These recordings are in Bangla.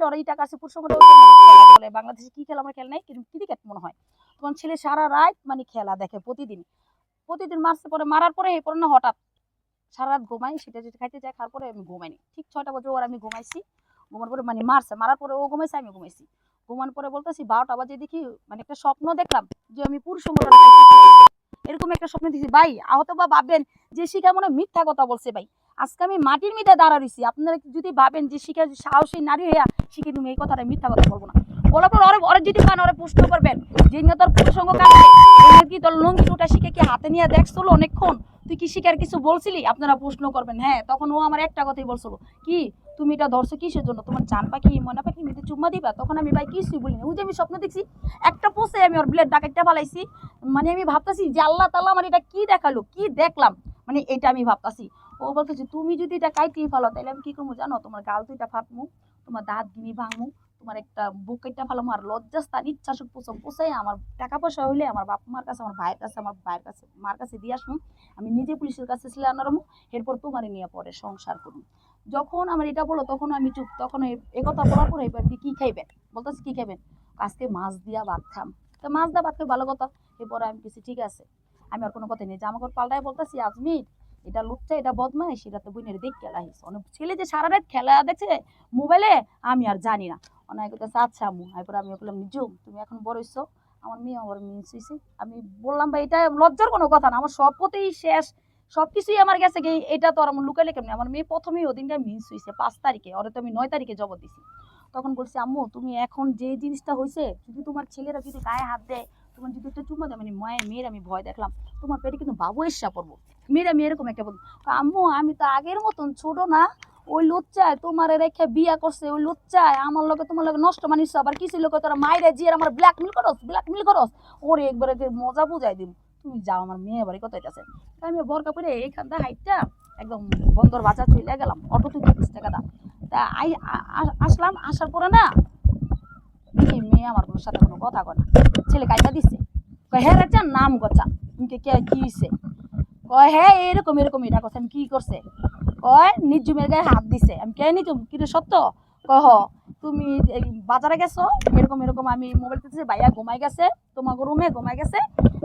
সামনে ওরা পুরুষ সঙ্গে খেলা চলে বাংলাদেশে কি খেলা আমার খেলা নাই, কিন্তু ক্রিকেট মনে হয়। তখন ছেলে সারা রাত মানে খেলা দেখে প্রতিদিন। প্রতিদিন মারছে পরে মারার পরে এই পরে না হঠাৎ সারা রাত ঘুমাই সেটা যদি খাইতে যায়, খাওয়ার পরে আমি ঘুমাইনি ঠিক ছয়টা বছর ওর আমি ঘুমাইছি। ঘুমার পরে মানে মারছে মারার পরে ও ঘুমাইছে, আমি ঘুমাইছি। ঘুমানোর পরে বলতেছি, বারোটা বাজে দেখি মানে একটা স্বপ্ন দেখলাম যে আমি পুরুষ এরকম একটা স্বপ্ন দেখছি ভাই, আহত বা ভাববেন যে শিখা মনে মিথ্যা কথা বলছে ভাই। আজকে আমি মাটির মিদে দাঁড়া রইছি। আপনারা যদি ভাবেন যে শিখা সাহসী নারী হইয়া শিখে তুমি এই কথাটা মিথ্যা কথা বলব না। বলার পর ওরে ওরে যদি পান ওরে প্রশ্ন করবেন। যে তোর প্রসঙ্গ কি তোর লঙ্গি ওটা শিখে কি হাতে নিয়ে দেখছিল অনেকক্ষণ? তুই কি শিখার কিছু বলছিলি? আপনারা প্রশ্ন করবেন। হ্যাঁ তখন ও আমার একটা কথাই বলছিল। কি, তুমি এটা ধরছো কিসের জন্য? তোমার চান পাখি, ময়না পাখি মিতে চুম্মা দিবা? তখন আমি ভাই কিছুই বলিনি। ওই যে আমি স্বপ্ন দেখছি, একটা পোষে আমি ওর ব্লেড ডাকাইটা ফালাইছি। মানে আমি ভাবতেছি যে আল্লাহ তাল্লাহ আমার এটা কি দেখাল? কি দেখলাম? মানে এটা আমি ভাবতাছি। ও বলতেছে তুমি যদি এটা কাইটিয়ে ফেলো তাহলে আমি কি করব জানো? তোমার গাল দুইটা ফাটমু তোমার দাঁত গিনি ভাঙমু, তোমার একটা বুক কেটে ফেলামু আর লজ্জাস্তান ইচ্ছা সুখ পোষম পোষাই আমার টাকা পয়সা হইলে আমার বাপ মার কাছে, আমার ভাইয়ের কাছে, আমার ভাইয়ের কাছে, মার কাছে দিয়ে আসুন। আমি নিজে পুলিশের কাছে ছিলাম আনারমু এরপর তোমার নিয়ে পরে সংসার করুন। যখন আমার এটা বলো, তখন আমি চুপ, তখন এ কথা বলার পরে এবার কি খাইবেন? বলতেছি, কি খাইবেন? আজকে মাছ দিয়া ভাত খাম। তো মাছ দিয়া ভাত খাই, ভালো কথা। এরপরে আমি কিছু ঠিক আছে। আমি আর কোনো কথা নেই। জামা কাপড় পাল্টাই বলতেছি, আজমির এটা লুচ্চা, এটা বদমাইশ, এটা তো বইনের দিক খেলা হিস অনেক ছেলে যে সারা রাত খেলা দেখছে মোবাইলে, আমি আর জানি না। অনেক কথা আচ্ছা আম্মু, এরপর আমি বললাম নিজুম তুমি এখন বড় হইছো? আমার মেয়ে আমার মিন্স হয়েছে আমি বললাম, ভাই, এটা লজ্জার কোনো কথা না, আমার সব পথেই শেষ। সব কিছুই আমার গেছে কি এটা তো আর আমার লুকাইলে কেমনি? আমার মেয়ে প্রথমেই ওদিনটা মিস হয়েছে পাঁচ তারিখে, ওরে তো আমি নয় তারিখে জবর দিছি। তখন বলছি, আম্মু, তুমি এখন যে জিনিসটা হয়েছে যদি তোমার ছেলেরা যদি গায়ে হাত দেয় তোমার যদি একটা চুমা দেয় মানে মায়ের, মেয়ের আমি ভয় দেখলাম, তোমার পেটে কিন্তু বাবু এসা পড়ব। মেয়েরা আমি এরকম একটা বলব আম্মু, আমি তো আগের মতন ছোট না, ওই লুচ্চায় তোমার রেখে বিয়া করছে, ওই লুচ্চায় আমার লোকে তোমার লোকে নষ্ট মানিস, আবার কিছু লোকে তোরা মাইরে জিয়ার আমার ব্ল্যাক ব্ল্যাকমেল করস ব্ল্যাকমেল করস? ওরে, একবারে যে মজা বুঝাই দিম। তুমি যাও, আমার মেয়ে বাড়ি কোথায় আছে? আমি বরকা এইখান থেকে হাইটটা একদম বন্দর বাজার চলে গেলাম, অটো থেকে বিশ টাকা দাম। তা আই আসলাম, আসার পরে না মেয়ে আমার কোনো সাথে কোনো কথা কয় না। ছেলে কাইটা দিচ্ছে কয় হ্যাঁ রে নাম তুমি কে, কি কয় হ্যাঁ এরকম এরকম, এটা কথা। আমি করছে? কয় নিজুমের গায়ে হাত দিছে। আমি, কে নিজুম কি সত্য? হ, তুমি বাজারে গেছো, এরকম এরকম, আমি মোবাইল টিপতেছি, ভাইয়া ঘুমাই গেছে তোমার রুমে ঘুমাই গেছে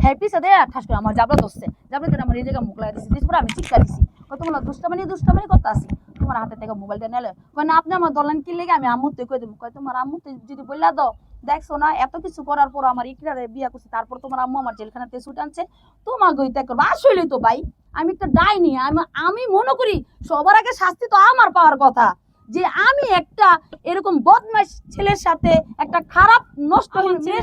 হ্যাঁ পিছে দে ঠাস করে আমার জাবলা ধরছে। জাবলা ধরে আমার এই জায়গায় মুখ লাগিয়ে দিচ্ছে দিচ্ছে পরে আমি চিৎকার দিছি। তোমার দুষ্টামানি দুষ্টামানি করতে আসি তোমার হাতে থেকে মোবাইলটা নিলে। কয় না আপনি আমার দলান কি লেগে আমি আম্মুতে কই দেবো? কয় তোমার আম্মুতে যদি বললা দাও দেখছ না এত কিছু করার পর আমার ইকরারে বিয়া করছি তারপর তোমার আম্মু আমার জেলখানাতে ছুটে আনছে তোমার গইতে করব। আসলে তো ভাই আমি একটা ডাইনি আমি আমি মনে করি সবার আগে শাস্তি তো আমার পাওয়ার কথা যে আমি একটা এরকম বদমাইশ ছেলের সাথে একটা খারাপ নষ্ট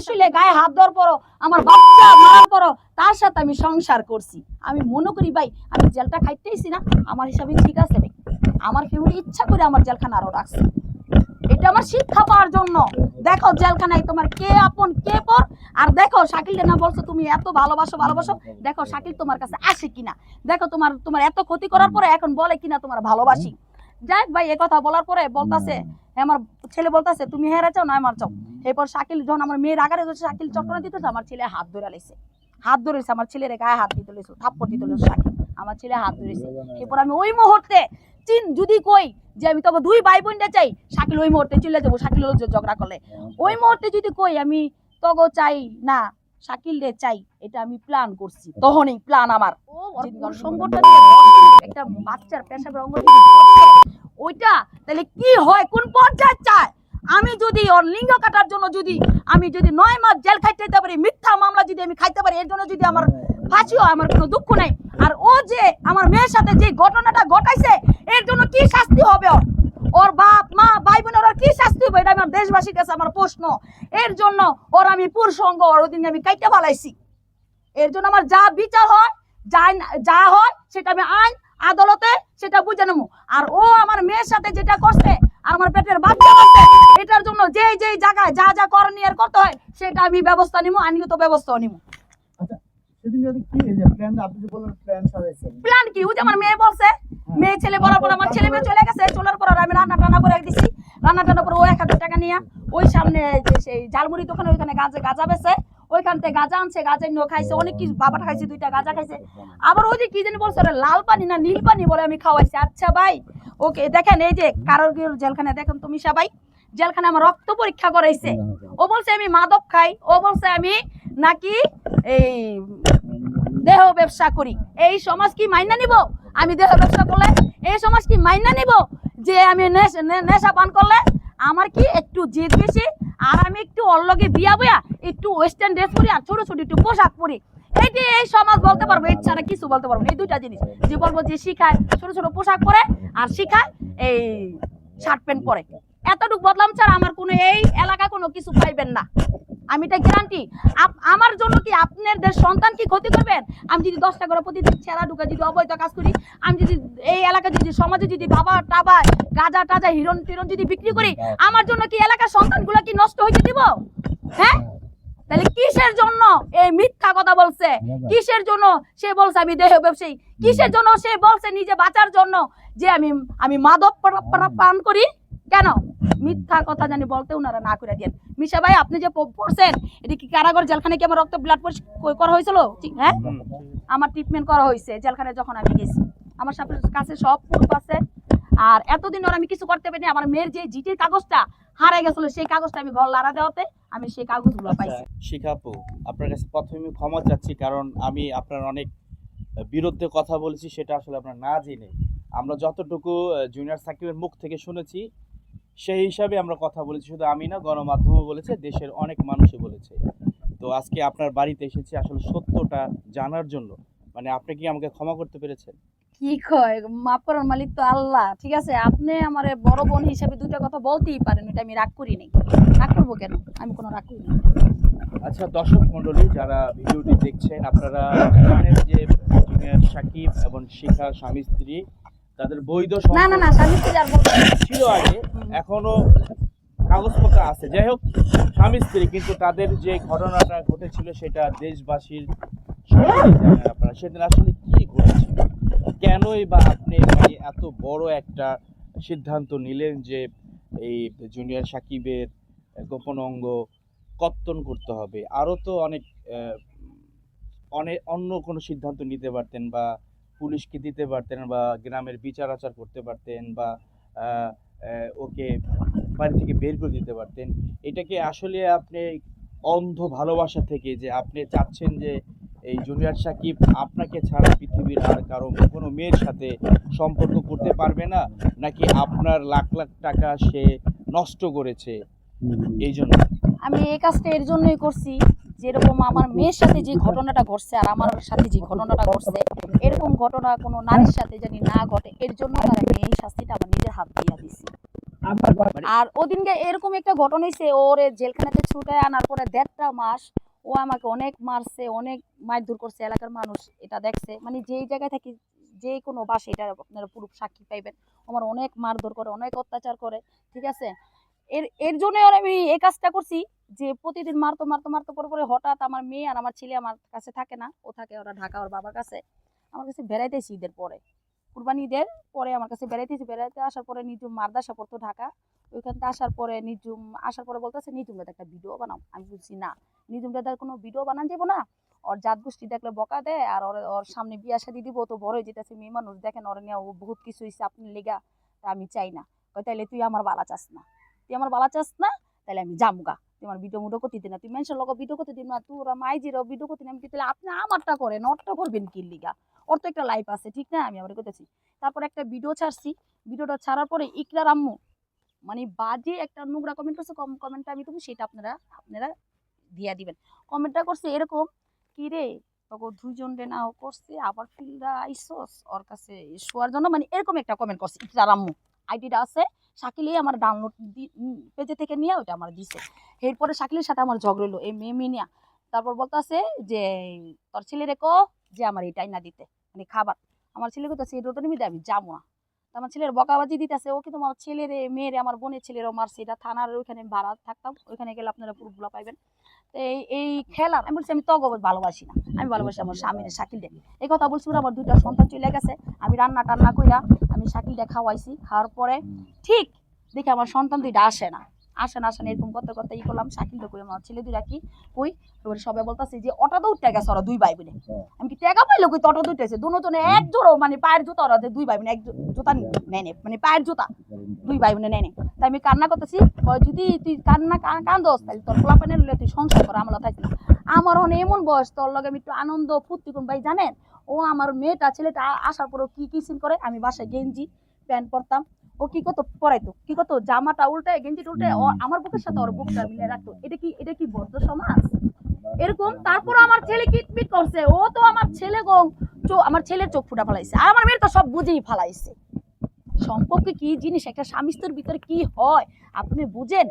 শুলে গায়ে হাত দেওয়ার পরও আমার বাচ্চা মারার পরও তার সাথে আমি সংসার করছি। আমি মনে করি ভাই আমি জেলটা খাইতেইছি না আমার হিসাবে ঠিক আছে ভাই আমার ফ্যামিলি ইচ্ছা করে আমার জেলখানা আরও রাখছে। এটা আমার শিক্ষা পাওয়ার জন্য। দেখো জেলখানায় তোমার কে আপন, কে পর? আর দেখো শাকিল না বলছো তুমি এত ভালোবাসো ভালোবাসো? দেখো, শাকিল তোমার কাছে আসে কিনা? দেখো তোমার তোমার এত ক্ষতি করার পরে এখন বলে কিনা তোমার ভালোবাসি? যাই ভাই, এ কথা বলার পরে বলতাছে আমার ছেলে বলতাছে, তুমি হেরে চাও না আমার চাও এরপর শাকিল যখন আমার মেয়ের আগারে গেছে শাকিল চক্করে দিতেছে আমার ছেলে হাত ধরে লাইছে হাত ধরেছে আমার ছেলের গায়ে হাত দিতে লেছে থাপ্পড় দিতে লেছে শাকিল। আমার ছেলে হাত ধরেছে এরপর আমি ওই মুহূর্তে চিন যদি কই যে আমি তবে দুই ভাই বোনটা চাই শাকিল ওই মুহূর্তে চলে যাব শাকিল ঝগড়া করলে। ওই মুহূর্তে যদি কই আমি তগো চাই না শাকিল রে চাই এটা আমি প্ল্যান করছি। তখনই প্ল্যান আমার। সংকটটা একটা বাচ্চার পেশাবের অঙ্গ যদি ওইটা তাহলে কি হয়? কোন পর্যায়ে চায়? আমি যদি ওর লিঙ্গ কাটার জন্য যদি আমি যদি নয় মাস জেল খাইতে পারি মিথ্যা মামলা যদি আমি খাইতে পারি এর জন্য যদি আমার ফাঁসি হয় আমার কোনো দুঃখ নাই আর ও যে আমার মেয়ের সাথে যে ঘটনাটা ঘটাইছে, এর জন্য কি শাস্তি হবে ওর? ওর বাপ, মা ভাই বোনের ওর কি শাস্তি হবে? এটা আমার দেশবাসীর কাছে আমার প্রশ্ন। এর জন্য ওর আমি পুরসঙ্গ, ওর ওদিন আমি কাইতে ফালাইছি এর জন্য আমার যা বিচার হয় যা যা হয়, সেটা আমি আইন, আদালতে সেটা বুঝে নেব। আর ও আমার মেয়ের সাথে যেটা করছে, আর আমার পেটের বাচ্চা করছে এটার জন্য যে যে জায়গায় যা যা করণীয় করতে হয়, সেটা আমি ব্যবস্থা নিবো, আইনগত ব্যবস্থাও নিবো। যদি কি এই যে প্ল্যান আপনি যে বললেন প্ল্যান সাজাইছেন প্ল্যান কি? ও যে আমার মেয়ে বলছে মেয়ে ছেলে বলার পর আমার ছেলে মেয়ে চলে গেছে চলার পর আমি রান্না টান্না করে দিছি। রান্না টান্না করে ও এক হাজার টাকা নিয়ে ওই সামনে যে সেই ঝালমুড়ি দোকানে ওইখানে গাজা গাজা বেছে ওইখান থেকে গাজা আনছে গাজা খাইছে অনেক কিছু বাবাটা খাইছে দুইটা গাজা খাইছে। আবার ওই যে কি জানি বলছে ওটা লাল পানি না নীল পানি বলে আমি খাওয়াইছি। আচ্ছা ভাই ওকে দেখেন এই যে কারোর জেলখানে দেখেন তুমি সবাই জেলখানে আমার রক্ত পরীক্ষা করাইছে। ও বলছে আমি মাদক খাই ও বলছে আমি নাকি এই দেহ ব্যবসা করি। এই সমাজ কি মাইনা নিব? আমি দেহ ব্যবসা করলে এই সমাজ কি মাইনা নিব? যে আমি নেশ- পান করলে আমার কি একটু জেদ বেশি? আর আমি একটু অল্লগে বিয়া বয়া, একটু ওয়েস্টার্ন ড্রেস পরি আর ছোট ছোট একটু পোশাক পরি। এইটি এই সমাজ বলতে পারব, এর ছাড়া কিছু বলতে পারব এই দুইটা জিনিস। যে বলব যে শিখায়, ছোট ছোট পোশাক পরে আর শিখায়, এই শার্ট প্যান্ট পরে। এতটুকু বদলাম ছাড়া আমার কোনো এই এলাকা কোনো কিছু পাইবেন না। আমি এটা গ্যারান্টি আমার জন্য কি আপনাদের সন্তান কি ক্ষতি করবেন? আমি যদি দশটা করে প্রতিদিন ছেঁড়া ঢুকে যদি অবৈধ কাজ করি আমি যদি এই এলাকা যদি সমাজে যদি বাবা টাবা গাজা টাজা হিরন টিরন যদি বিক্রি করি আমার জন্য কি এলাকার সন্তানগুলো কি নষ্ট হইতে দিব? হ্যাঁ? তাহলে কিসের জন্য এই মিথ্যা কথা বলছে? কিসের জন্য সে বলছে আমি দেহ ব্যবসায়ী? কিসের জন্য সে বলছে নিজে বাঁচার জন্য যে আমি আমি মাদক পান করি? কেন? মিথ্যা কথা জানি বলতে ওনারা না করে দেন মিশা ভাই আপনি যে পড়ছেন এটি কি কারাগার জেলখানে কি আমার রক্ত ব্লাড পরীক্ষা করা হয়েছিল? ঠিক হ্যাঁ? আমার ট্রিটমেন্ট করা হয়েছে জেলখানে যখন আমি গেছি। আমার সাথে কাছে সব প্রুফ আছে। আর এতদিন ওর আমি কিছু করতে পারিনি। আমার মেয়ের যে জিটির কাগজটা হারাই গেছিল সেই কাগজটা আমি ঘর লাড়া দেওয়াতে আমি সেই কাগজগুলো পাইছি। শিখাপু আপনার কাছে প্রথমে ক্ষমা চাচ্ছি কারণ আমি আপনার অনেক বিরুদ্ধে কথা বলেছি সেটা আসলে আপনার না জেনে। আমরা যতটুকু জুনিয়র সাকিবের মুখ থেকে শুনেছি সেই হিসাবে আমরা কথা বলেছি। শুধু আমি না গণমাধ্যমও বলেছে দেশের অনেক মানুষই বলেছে। তো আজকে আপনার বাড়িতে এসেছি আসলে সত্যটা জানার জন্য। মানে আপনি কি আমাকে ক্ষমা করতে পেরেছেন? কি কয়? মাফ করার মালিক তো আল্লাহ। ঠিক আছে আপনি আমার বড় বোন হিসেবে দুইটা কথা বলতেই পারেন এটা আমি রাগ করি নাই। রাগ করব কেন? আমি কোনো রাগ করি না আচ্ছা দর্শক মণ্ডলী যারা ভিডিওটি দেখছেন আপনারা জানেন যে জুনিয়র সাকিব এবং শিখা স্বামী স্ত্রী তাদের বৈধ না না না স্বামী স্ত্রী আর ছিল আগে এখনও কাগজপত্র আছে। যাই হোক স্বামী স্ত্রী কিন্তু তাদের যে ঘটনাটা ঘটেছিল সেটা দেশবাসীর আপনারা। সেদিন আসলে কি ঘটেছিল? কেনই বা আপনি মানে এত বড় একটা সিদ্ধান্ত নিলেন যে এই জুনিয়র সাকিবের গোপন অঙ্গ কর্তন করতে হবে? আরও তো অনেক অনেক অন্য কোনো সিদ্ধান্ত নিতে পারতেন বা পুলিশকে দিতে পারতেন বা গ্রামের বিচার আচার করতে পারতেন বা ওকে বাড়ি থেকে বের করে দিতে পারতেন। এটাকে আসলে আপনি অন্ধ ভালোবাসা থেকে যে আপনি চাচ্ছেন যে এই জুনিয়র সাকিব আপনাকে ছাড়া পৃথিবীর আর কারও কোনো মেয়ের সাথে সম্পর্ক করতে পারবে না নাকি আপনার লাখ লাখ টাকা সে নষ্ট করেছে? এই জন্য। আমি এই কাজটা এর জন্যই করছি। যেরকম আমার মেয়ের সাথে যে ঘটনাটা ঘটছে আর আমার সাথে যে ঘটনাটা ঘটছে, এরকম ঘটনা কোনো নারীর সাথে জানি না ঘটে। এর জন্য তার এই শাস্তিটা আমার নিজের হাত দিয়ে দিছি। আর ওদিনকে এরকম একটা ঘটনা হয়েছে ওরে জেলখানাতে ছুটায় আনার পরে দেড়টা মাস ও আমাকে অনেক মারছে, অনেক মারধর করছে, এলাকার মানুষ এটা দেখছে। মানে যেই জায়গায় থাকি যে কোনো বাসে, এটা আপনারা পুরো সাক্ষী পাইবেন। আমার অনেক মারধর করে, অনেক অত্যাচার করে, ঠিক আছে? এর এর জন্য আমি এই কাজটা করছি যে প্রতিদিন মারতো মারতো মারতো পরে পরে হঠাৎ আমার মেয়ে আর আমার ছেলে আমার কাছে থাকে না। ও থাকে ওরা ঢাকা ওর বাবার কাছে। আমার কাছে বেড়াইতেছি ঈদের পরে। কুরবানি ঈদের পরে আমার কাছে বেড়াইতেছি। বেড়াইতে আসার পরে নিজুম মারদাসা পড়তো ঢাকা। ওইখান থেকে আসার পরে নিজুম আসার পরে বলতেছে নিজুম দাদা একটা ভিডিও বানাও। আমি বলছি, না নিজুম দাদার কোনো ভিডিও বানান যাব না। ওর জাত গোষ্ঠী দেখলে বকা দেয় আর ওর ওর সামনে বিয়া শাদি দিব। তো বড় যেতেছে মেয়ে মানুষ। দেখেন ওর নিয়ে ও বহুত কিছু হয়েছে আপনি লেগা তা আমি চাই না। তাইলে তুই আমার বালা চাস না। তুই আমার বালা চাস না, তাহলে আমি জামুগা তুই আমার ভিডিও মুডো করতে না। তুই মানুষের লোক ভিডিও করতে দিন না। তুই ওরা মাইজিরও ভিডিও করতে আমি তাহলে আপনি আমারটা করেন, ওরটা করবেন কি লিগা? ওর তো একটা লাইফ আছে, ঠিক না? আমি আমার করতেছি তারপর একটা ভিডিও ছাড়ছি। ভিডিওটা ছাড়ার পরে ইকরার আম্মু মানে বাজে একটা নোংরা কমেন্ট করছে। কম কমেন্টটা আমি তুমি সেটা আপনারা আপনারা দিয়া দিবেন। কমেন্টটা করছে এরকম, কি রে? তোকে দুইজন রে নাও করছে, আবার ফিল্ডা আইসস? ওর কাছে শোয়ার জন্য? মানে এরকম একটা কমেন্ট করছে ইকরার আম্মু। আইডিটা আছে শাকিলেই আমার ডাউনলোড পেজে থেকে নিয়ে ওটা আমার দিছে। এরপরে শাকিলের সাথে আমার ঝগড়া হলো এই মেয়ে মিনিয়া। তারপর বলতেছে যে, তোর ছেলে রেখো যে আমার এটাই না দিতে মানে খাবার। আমার ছেলে কোথাছে এই রোদন মিদে আমি যাব না। আমার ছেলের বকাবাজি দিতেছে, ও কিন্তু আমার ছেলের, মেয়ের আমার বোনের ছেলেরও মারছে? এটা থানার ওইখানে ভাড়া থাকতাম, ওইখানে গেলে আপনারা পুরোগুলো পাইবেন। এই এই খেলা আমি বলছি, আমি তগো ভালোবাসি না। আমি ভালোবাসি আমার স্বামীর শাকিল দেখি এই কথা বলছি আমার দুইটা সন্তান চলে গেছে। আমি রান্না টান্না কইরা আমি শাকিলটা খাওয়াইছি। খাওয়ার পরে, ঠিক দেখে আমার সন্তান দুইটা আসে না। আসেন আসেন এরকম করতে করতে ই করলাম শাকিল তো কই আমার ছেলে দুইটা কি কই? এবারে সবাই বলতাছে যে অটো উঠতে গেছে ওরা দুই ভাই বলে আমি কি টাকা পাইলো কই অটো দুইটাছে দুজনে এক জোড়ো মানে পায়ের জুতা ওরা দুই ভাই বোনে এক জুতা নেয় নে মানে পায়ের জুতা দুই ভাই বোনে নেয় নে। তাই আমি কান্না করতেছি কয় যদি তুই কান্না কান- কান্দোস তাহলে তোর পোলা পানের তুই সংসার কর আমলা থাকবি। না আমার অনেক এমন বয়স তোর লগে আমি একটু আনন্দ ফুর্তি করুন ভাই জানেন? ও আমার মেয়েটা ছেলেটা আসার পরেও কি কি সিন করে? আমি বাসায় গেঞ্জি প্যান্ট পরতাম ও কি করতো? পরাইতো কি করতো? জামাটা উল্টে গেঞ্জি উল্টে ও আমার বুকের সাথে ওর বুকটা মিলে রাখতো। এটা কি এটা কি বদ্ধ সমাজ? এরকম। তারপর আমার ছেলে কিটমিট করছে। ও তো আমার ছেলে গো আমার ছেলের চোখ ফুটা ফেলাইছে। আর আমার মেয়ের তো সব বুঝেই ফেলাইছে। সম্পর্কে কি জিনিস? একটা স্বামী স্ত্রীর ভিতরে কি হয়? আপনি বুঝেন?